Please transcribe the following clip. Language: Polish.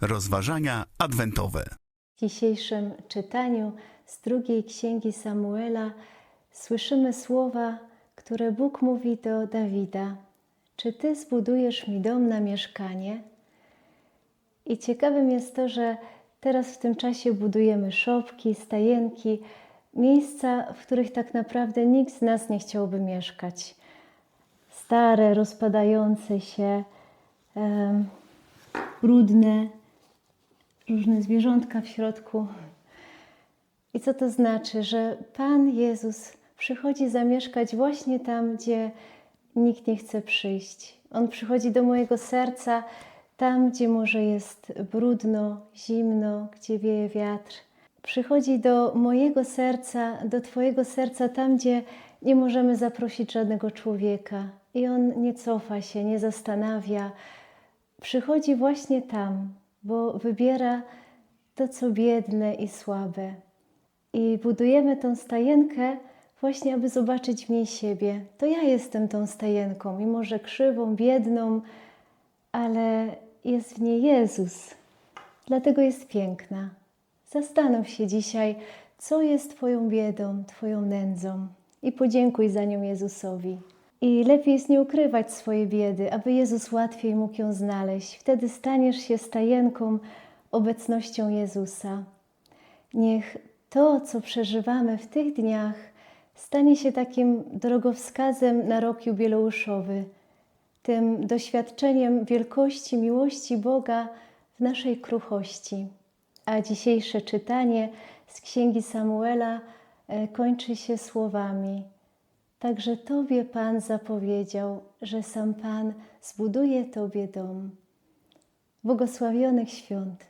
Rozważania adwentowe. W dzisiejszym czytaniu z drugiej księgi Samuela słyszymy słowa, które Bóg mówi do Dawida: Czy ty zbudujesz mi dom na mieszkanie? I ciekawym jest to, że teraz w tym czasie budujemy szopki, stajenki, miejsca, w których tak naprawdę nikt z nas nie chciałby mieszkać. Stare, rozpadające się, brudne, różne zwierzątka w środku. I co to znaczy? Że Pan Jezus przychodzi zamieszkać właśnie tam, gdzie nikt nie chce przyjść. On przychodzi do mojego serca, tam, gdzie może jest brudno, zimno, gdzie wieje wiatr. Przychodzi do mojego serca, do Twojego serca, tam, gdzie nie możemy zaprosić żadnego człowieka. I On nie cofa się, nie zastanawia. Przychodzi właśnie tam, bo wybiera to, co biedne i słabe. I budujemy tą stajenkę właśnie, aby zobaczyć w niej siebie. To ja jestem tą stajenką, mimo że krzywą, biedną, ale jest w niej Jezus. Dlatego jest piękna. Zastanów się dzisiaj, co jest Twoją biedą, Twoją nędzą i podziękuj za nią Jezusowi. I lepiej jest nie ukrywać swojej biedy, aby Jezus łatwiej mógł ją znaleźć. Wtedy staniesz się stajenką obecnością Jezusa. Niech to, co przeżywamy w tych dniach, stanie się takim drogowskazem na rok jubileuszowy, tym doświadczeniem wielkości miłości Boga w naszej kruchości. A dzisiejsze czytanie z Księgi Samuela e, kończy się słowami: Także Tobie Pan zapowiedział, że sam Pan zbuduje Tobie dom. Błogosławionych świąt.